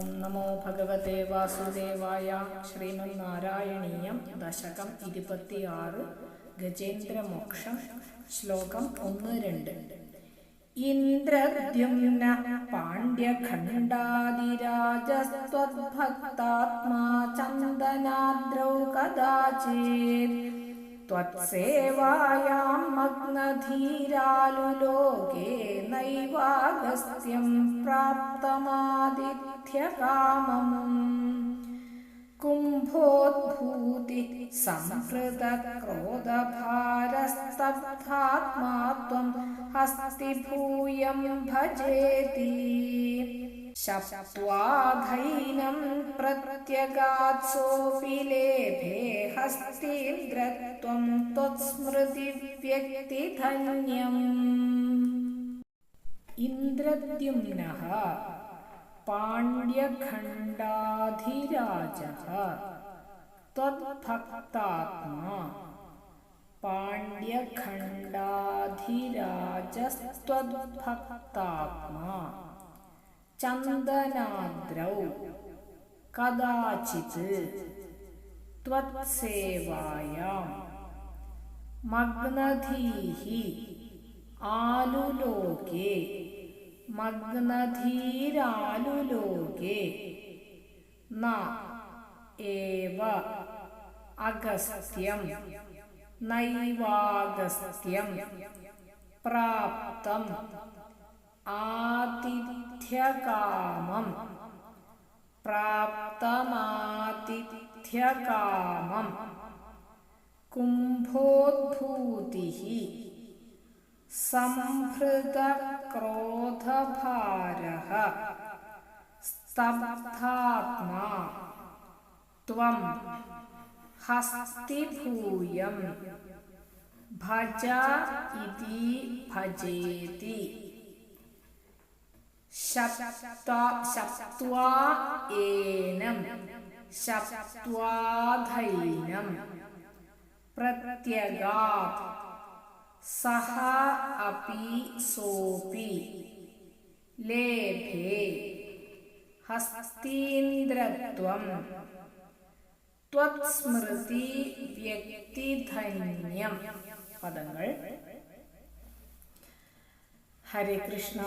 ഓം നമോ ഭഗവതേ വാസുദേവായ ശ്രീമന്നാരായണീയം ദശകം ഇരുപത്തിയാറ് ഗജേന്ദ്രമോക്ഷം ശ്ലോകം ഒന്ന് രണ്ട്. ഇന്ദ്രദ്യുന പാണ്ഡ്യഖണ്ഡാതിരാജസ്ത്വദ്ഭക്താത്മാ ചന്ദനാദ്രൗ കദാചിത് त्वत्सेवायां मग्नधीरालुलोके नैवागस्त्यं प्राप्तमादित्यकामम् कुम्भोद्भूति संहृतक्रोधभारस्तब्धात्मा त्वं हस्तिभूयं भजेति शप्त्वाधैनं प्रत्यगात्सोऽपि लेभे हस्तीन्द्रत्वं त्वत्स्मृतिव्यक्तिधन्यम् इन्द्रद्युम्नः पाण्ड्यखण्डाधिराजः त्वद्भक्तात्मा पाण्ड्यखण्डाधिराजस्त्वद्भक्तात्मा चन्दनाद्रौ कदाचित् त्वत्सेवायां मग्नधीः आलुलोके मग्नधीरालुलोके न एव अगस्त्यं नैवागस्त्यं प्राप्तम् ആതിഥ്യകാമം. പ്രാപ്തമാതിഥ്യകാമം. കുംഭോദ്ഭൂതി സംഹൃതക്രോധഭാര സ്തബ്ധാത്മാ. ത്വം. ഹസ്തിഭൂയം. ഭജ ഇതി ഭജേതി ശപ്ത്വാ ഏനം ശപ്ത്വാധൈനം പ്രത്യഗാത് സഹ അപി സോപി ലേഭേ ഹസ്തീന്ദ്രത്വം ത്വത്സ്മൃതി വ്യക്തിധന്യം പദങ്ങൾ ഹരേ കൃഷ്ണ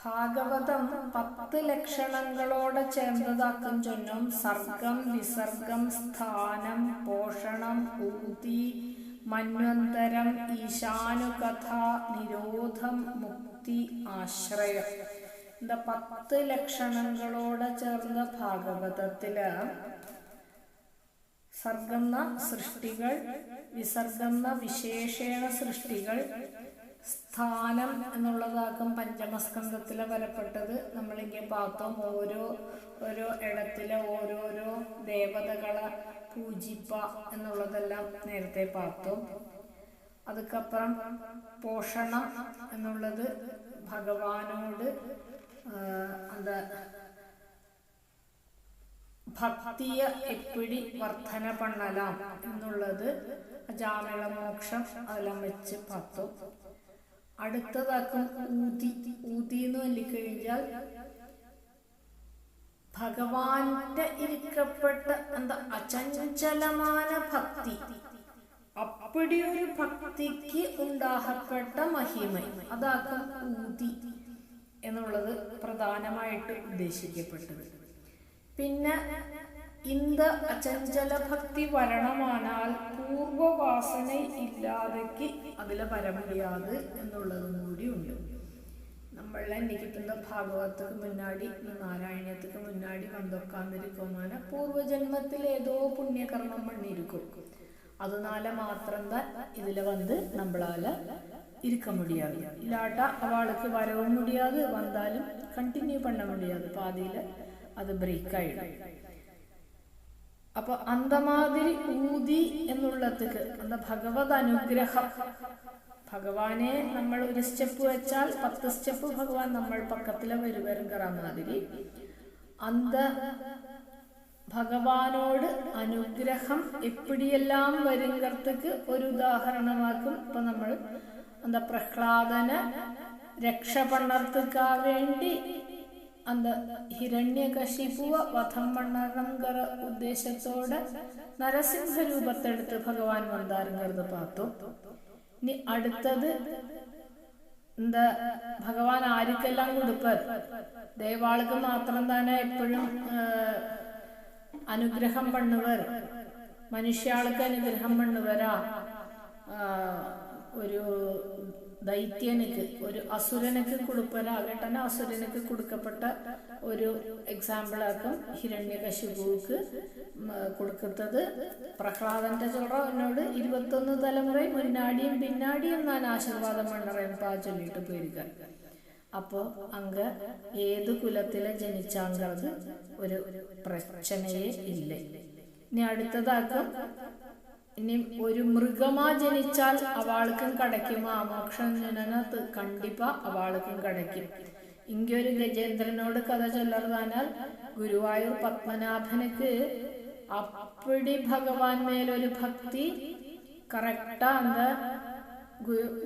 ഭാഗവതം പത്ത് ലക്ഷണങ്ങളോടെ ചേർന്നതാക്കും ചൊല്ലും സർഗം വിസർഗം സ്ഥാനം പോഷണം ഊതി മന്വന്തരം ഈശാനുകഥ നിരോധം മുക്തി ആശ്രയം. എന്താ പത്ത് ലക്ഷണങ്ങളോടെ ചേർന്ന ഭാഗവതത്തിൽ സർഗം സൃഷ്ടികൾ വിസർഗം വിശേഷേണ സൃഷ്ടികൾ സ്ഥാനം എന്നുള്ളതാക്കും പഞ്ചമസ്കന്ധത്തിലെ വരപ്പെട്ടത് നമ്മളിങ്ങനെ പാത്തും ഓരോ ഓരോ ഇടത്തിലെ ഓരോരോ ദേവതകളെ പൂജിപ്പ എന്നുള്ളതെല്ലാം നേരത്തെ പാത്തും അതുക്കപ്പുറം പോഷണം എന്നുള്ളത് ഭഗവാനോട് എന്താ ഭക്തിയ എപ്പിടി വർധന പണ്ണലാം എന്നുള്ളത് ജാമേള മോക്ഷം അതെല്ലാം വെച്ച് പത്തും അടുത്തതാക്കും ഊതി. ഊതി എന്ന് ചൊല്ലിക്കഴിഞ്ഞാൽ ഭഗവാന്റെ ഇരിക്കപ്പെട്ട എന്താ അചഞ്ചലമായ ഭക്തി. അപ്പടി ഒരു ഭക്തിക്ക് ഉണ്ടാകപ്പെട്ട മഹിമ. അതാക്കും ഊതി എന്നുള്ളത് പ്രധാനമായിട്ട് ഉദ്ദേശിക്കപ്പെട്ടത്. പിന്നെ இந்த அச்சஞ்சல பக்தி வரணுமானால் பூர்வ வாசனை இல்லாதக்கு அதில் வரமுடியாது എന്നുള്ളതും കൂടി ഉണ്ട്. നമ്മളെ നിൽക്കുന്ന ഭാഗവതത്തിന് മുന്നാടി ഈ നാരായണത്തിന് മുന്നാടി കണ്ടൊക്കാന്നിരിക്കുമാന പൂർവജന്മത്തിൽ ഏതോ പുണ്യകർമ്മം മണ്ണിരിക്കും അതുനാല മാത്രം തന്നെ ഇതിൽ വന്ന് നമ്മളാൽ ഇരിക്ക മുടിയാത്. ഇല്ലാട്ട അവൾക്ക് വരവും മുടിയാതെ വന്നാലും കണ്ടിന്യൂ പണ്ണ മുടിയാതെ പാതിയിൽ അത് ബ്രേക്ക് ആയിട്ട് അപ്പൊ അന്തമാതിരി ഊതി എന്നുള്ളതിക്ക് അന്ത ഭഗവത് അനുഗ്രഹം. ഭഗവാനെ നമ്മൾ ഒരു സ്റ്റെപ്പ് വെച്ചാൽ പത്ത് സ്റ്റെപ്പ് ഭഗവാൻ നമ്മൾ പക്കത്തിലെ വരുവരും കയറാൻ മാതിരി അന്ത ഭഗവാനോട് അനുഗ്രഹം എപ്പിടിയെല്ലാം വരുങ്കർത്തക്ക് ഒരു ഉദാഹരണമാക്കും. ഇപ്പൊ നമ്മൾ എന്താ പ്രഹ്ലാദന രക്ഷ പണ്ണർത്തുക്കാ വേണ്ടി അന്ത ഹിരണ്യകശിപുവ വധം മണ്ണങ്കർ ഉദ്ദേശത്തോടെ നരസിംഹ രൂപത്തെടുത്ത് ഭഗവാൻ മന്ദാരംഗർന്ന് പാത്തു ഇനി അടുത്തത് എന്താ ഭഗവാൻ ആർക്കെല്ലാം കൊടുപ്പത് ദൈവാൾക്ക് മാത്രം തന്നെ എപ്പോഴും അനുഗ്രഹം പണ്ണുവർ മനുഷ്യാൾക്ക് അനുഗ്രഹം പണ്ണുവരാ ഒരു ദൈത്യനുക്ക് ഒരു അസുരനക്ക് അസുരനുക്ക് വേട്ടന അസുരനക്ക് കൊടുക്കപ്പെട്ട ഒരു എക്സാമ്പിൾ ആക്കും ഹിരണ്യകശിപുക്ക് കൊടുക്കുന്നത്. പ്രഹ്ലാദന്റെ ചൊറ എന്നോട് ഇരുപത്തൊന്ന് തലമുറ മുന്നാടിയും പിന്നാടിയും ഞാൻ ആശീർവാദം പണ്ണറയും പാ ചൊല്ലിട്ട് അപ്പോ അങ്ങ് ഏത് കുലത്തിലെ ജനിച്ചാങ്കത് ഒരു പ്രശ്നയേ ഇല്ല. ഇനി അടുത്തതാക്കും ഇനി ഒരു മൃഗമാ ജനിച്ചാൽ അവൾക്കും കടയ്ക്കുമോ മോക്ഷം ജനനത്ത് കണ്ടിപ്പ അവൾക്കും കടയ്ക്കും. ഒരു ഗജേന്ദ്രനോട് കഥ ചൊല്ലറുതാനാൽ ഗുരുവായൂർ പത്മനാഭനക്ക് അപ്പടി ഭഗവാൻ മേലൊരു ഭക്തി കറക്റ്റാ എന്താ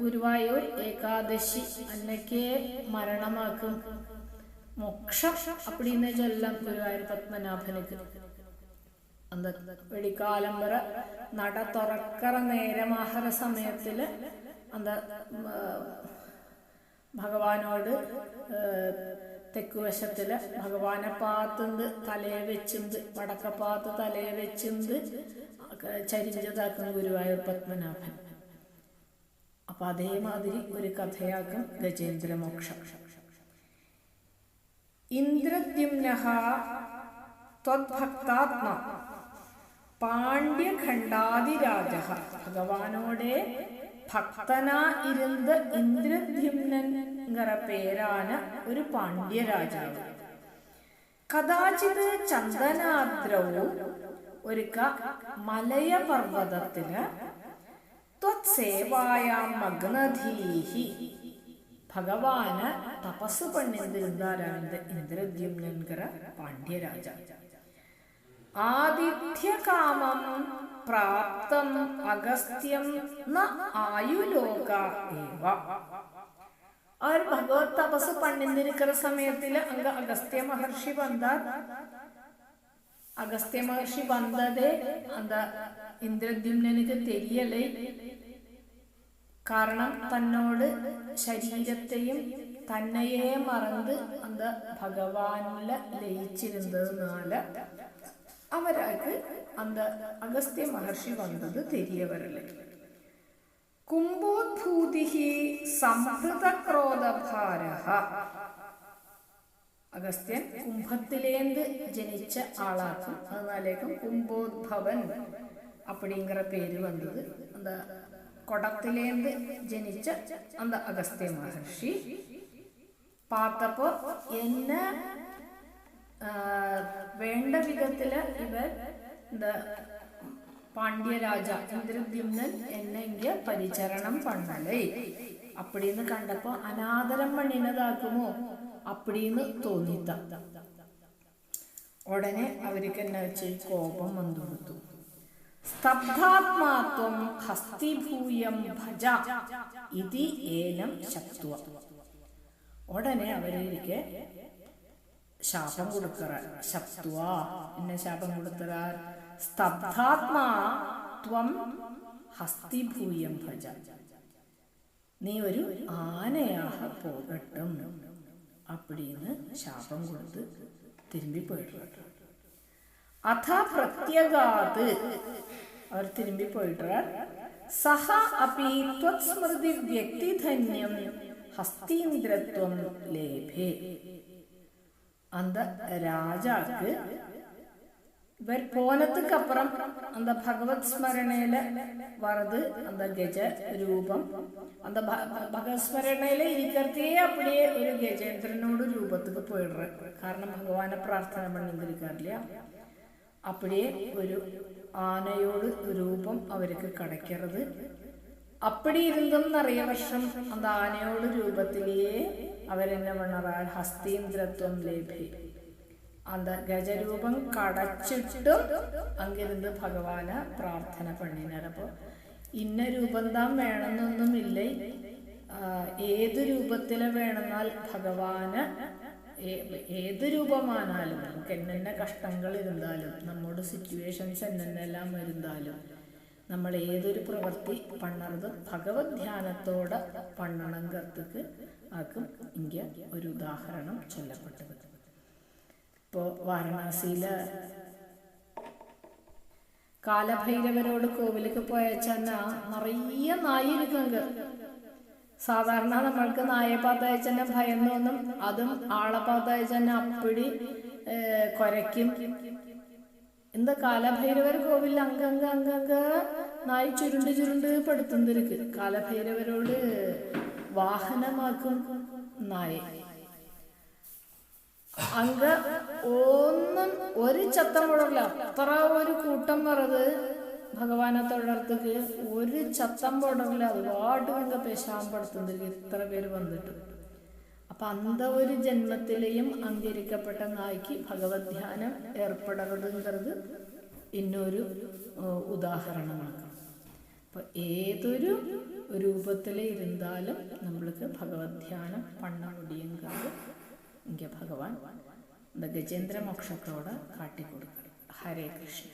ഗുരുവായൂർ ഏകാദശി അന്നക്കേ മരണമാക്കും. മോക്ഷം അപ്പടിന്ന് ചൊല്ലാം ഗുരുവായൂർ പത്മനാഭനുക്ക്. അന്ത വെടിക്കാലം വരെ നട തുറക്കറ നേരമാഹര സമയത്തിൽ അന്ത ഭഗവാനോട് തെക്കുവശത്തിൽ ഭഗവാനെ പാത്തുണ്ട് തലയെ വെച്ചുണ്ട് വടക്കപ്പാത്ത് തലയെ വെച്ചുണ്ട് ചരിഞ്ചതാക്കുന്ന ഗുരുവായൂർ പത്മനാഭൻ. അപ്പൊ അതേമാതിരി ഒരു കഥയാക്കും ഗജേന്ദ്രമോക്ഷം. ഇന്ദ്രദ്യുമ്നഹ ത്വദ്ഭക്താത്മ പാണ്ഡ്യഖണ്ഡാതിരാജ ഭഗവാനോടെ ഭക്തനാ ഇരുന്ന ഇന്ദ്രദ്യുമ്നങ്കറ പേരാണ് ഒരു പാണ്ഡ്യരാജാവ്. കഥാചിത് ചന്ദനാദ്രവും ഒരുക്ക മലയപർവതത്തിൽ ത്വത്സേവായാം മഗ്നധീഹി ഭഗവാന് തപസ് പണിതിരുന്നാരാണ് ഇന്ദ്രദ്യുമ്നങ്കര പാണ്ഡ്യരാജ ആതിഥ്യകാമം പ്രാപ്തം അഗസ്ത്യം ന ആയുലോക ഏവ. അവർ ഭഗവത് തപസ് പണ്ണിന്തിരിക്കുന്ന സമയത്തിൽ അങ്ങ് അഗസ്ത്യ മഹർഷി വന്ന അഗസ്ത്യ മഹർഷി വന്നതേ എന്താ ഇന്ദ്രദ്യുമ്നനുക്ക് തെരിയലേ. കാരണം തന്നോട് ശരീരത്തെയും തന്നെയെ മറന്ന് അന്ത ഭഗവാനില ലയിച്ചിരുന്നതിനാല് அவராக അന്ത അഗസ്ത്യ മഹർഷി വന്നത് തിരിയവരല്ല வரலை കുംഭോദ്ഭൂതിഹി സംഹൃതക്രോധഭാരഹ. അഗസ്ത്യൻ കുംഭത്തിലേന്ത് ജനിച്ച ആളാക്കും. അതിനാലേക്കും കുംഭോദ്ഭവൻ അപ്പടിങ്കற പേര് വന്നത്. എന്താ കൊടത്തിലേന്ത് ജനിച്ച അന്ത അഗസ്ത്യ മഹർഷി. പാത്തപ്പോ എന്ന വേണ്ട വിധത്തിൽ ഇവർ എന്താ പാണ്ഡ്യരാജ ഇന്ദ്രദ്യുമ്നൻ എന്നെ ഇങ്ങ പരിചരണം പണ്ണലേ അപ്പടിന്ന് കണ്ടപ്പോ അനാദരം പണിനതാക്കുമോ അപ്പടിന്ന് തോന്നിത്ത. ഉടനെ അവർക്ക് എന്നാ വെച്ച് കോപം വന്നു കൊടുത്തു സ്തബ്ധാത്മാത്വം ഹസ്തിഭൂയം ഭജ ഇതി ഏലം ശത്വ ഉടനെ അവരിക്ക് ശാപം കൊടുക്കറ. ശത്വ എന്നെ ശാപം കൊടുക്കറ സ്തബ്ധാത്മാ ത്വം ഹസ്തിഭൂയം ഭജ. നീ ഒരു ആനയാഹ പോകട്ടും അപ്പടിന്ന് ശാപം കൊടുത്ത് തിരുമ്പി പോയിട്ട് അഥ പ്രത്യഗാത്. അവർ തിരുമ്പി പോയിട്ട് സഹ അപി ത്വസ്മൃതി വ്യക്തിധന്യം ഹസ്തീന്ദ്രത്വം ലേഭേ. അന്ത രാജാക്ക് ഇവർ പോലത്തുക്കപ്പുറം അന്ത ഭഗവത് സ്മരണയിലെ വറുത് അന്ത ഗജ രൂപം. അന്ത ഭഗവത് സ്മരണയിലെ ഇരിക്കത്തേ അപ്പടിയെ ഒരു ഗജേന്ദ്രനോട് രൂപത്തിക്ക് പോയിടുക കാരണം ഭഗവാനെ പ്രാർത്ഥന പണിന്തിരിക്കാറില്ല അപ്പടിയെ ഒരു ആനയോട് രൂപം അവർക്ക് കടയ്ക്കരുത്. அப்படி இருந்தும் நிறைய வருஷம் அந்த ஆனையோடு ரூபத்திலேயே அவர் என்ன பண்ணறார் ஹஸ்தீந்திரத்துவம் லேபி அந்த ഗജരൂപം കടച്ചിട്ടും അങ്ങിരുന്ന് ഭഗവാന് പ്രാർത്ഥന പണിനാർ അപ്പോൾ ഇന്ന രൂപം താൻ വേണമെന്നൊന്നുമില്ലേ ആ, ഏത് രൂപത്തില് വേണമെന്നാൽ ഭഗവാന് ഏ- ഏത് രൂപമാനാലും നമുക്ക് എന്നെ കഷ്ടങ്ങൾ ഇരുന്നാലും നമ്മുടെ സിറ്റുവേഷൻസ് എന്നെല്ലാം ഇരുന്നാലും നമ്മൾ ഏതൊരു പ്രവൃത്തി പണ്ണത് ഭഗവത് ധ്യാനത്തോടെ പണ്ണണം കത്തുക്ക് ആക്കും. ഇന്ത്യ ഒരു ഉദാഹരണം ചൊല്ലപ്പെട്ടത്. ഇപ്പോൾ വാരണാസിയിലെ കാലഭൈരവരോട് കോവിലേക്ക് പോയച്ചന്ന നിറയെ നായി ഇരിക്കുന്നുണ്ട് സാധാരണ നമ്മൾക്ക് നായെ പാത്തയച്ചെന്നെ ഭയം തോന്നും. അതും ആളെ പാത്തയച്ചന്നെ അപ്പിടി കുരയ്ക്കും. എന്താ കാലഭൈരവർ കോവിലിൽ അങ്കങ്ക അങ്കങ്ക നായി ചുരുണ്ട് ചുരുണ്ട് പെടുത്തുന്നിരിക്ക് കാലഭൈരവരോട് വാഹനമാക്കും നായെ. അങ്ക ഒന്നും ഒരു ചത്തം മുടല്ല അത്ര ഒരു കൂട്ടം പറത് ഭഗവാനെ തൊഴർത്തുക്ക് ഒരു ചത്തം പൊടറില്ല ഒരുപാട് കണ്ട പേശാമ്പടുത്തുന്നിരിക്കും ഇത്ര പേര് വന്നിട്ട്. അപ്പൊ അന്ത ഒരു ജന്മത്തിലെയും അംഗീകരിക്കപ്പെട്ട നായിക്ക് ഭഗവത് ധ്യാനം ഏർപ്പെടരുതുന്നത് ഇന്നൊരു ഉദാഹരണമാണ് അപ്പൊ ഏതൊരു രൂപത്തിലേ ഇരുന്നാലും നമ്മൾക്ക് ഭഗവത് ധ്യാനം പണ്ണ മുടിയെങ്കിൽ ഇങ്ങനെ ഭഗവാൻ ഗജേന്ദ്ര മോക്ഷത്തോടെ കാട്ടിക്കൊടുക്കണം. ഹരേ കൃഷ്ണ.